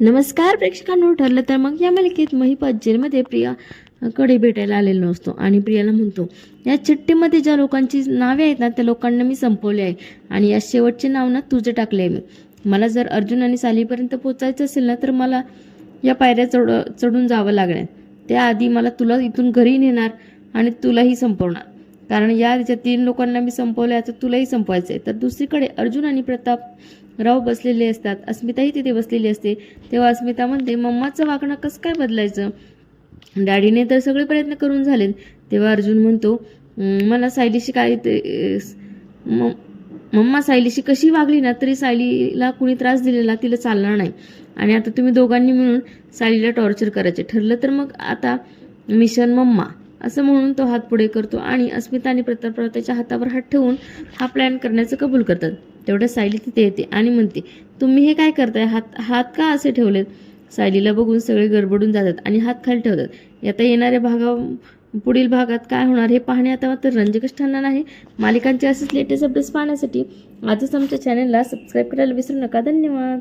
नमस्कार प्रेक्षकांनो ठरलं तर मग या मालिकेत महिपत जेलमध्ये प्रिया कडे भेटायला आलेलो असतो आणि प्रियाला म्हणतो या चिठ्ठीमध्ये ज्या लोकांची नावे आहेत ना त्या लोकांना मी संपवले आहे आणि या शेवटचे नाव ना तुझे टाकले आहे मी. मला जर अर्जुन आणि सालीपर्यंत पोचायचं असेल ना तर मला या पायऱ्या चढ चढून जावं लागणार. त्याआधी मला तुला इथून घरी नेणार आणि तुलाही संपवणार. कारण या ज्या तीन लोकांना मी संपवलं आहे तर तुलाही संपवायचं आहे तर दुसरीकडे अर्जुन आणि प्रताप राव बसलेले असतात. अस्मिताही तिथे बसलेली असते. तेव्हा अस्मिता म्हणते मम्माचं वागणं कसं काय बदलायचं? डॅडीने तर सगळे प्रयत्न करून झालेत. तेव्हा अर्जुन म्हणतो मला सायलीशी काय ते- मम्मा सायलीशी कशी वागली ना तरी सायलीला कुणी त्रास दिलेला तिला चालणार नाही. आणि आता तुम्ही दोघांनी मिळून सायलीला टॉर्चर करायचे. ठरलं तर मग आता मिशन मम्मा. असं म्हणून तो हात पुढे करतो आणि अस्मिता आणि प्रतापराव त्याच्या हातावर हात ठेवून हा प्लॅन करण्याचं कबूल करतात. तेवढ्या सायली तिथे येते आणि म्हणते तुम्ही हे काय करताय? हात हात का असे ठेवलेत? सायलीला बघून सगळे गडबडून जातात आणि हात खाली ठेवतात. आता येणाऱ्या भागा पुढील भागात काय होणार हे पाहणे आता मात्र रंजकच ठरणार आहे. मालिकांचे असेच लेटेस्ट अपडेट्स पाहण्यासाठी आजच आमच्या चॅनलला सबस्क्राईब करायला विसरू नका. धन्यवाद.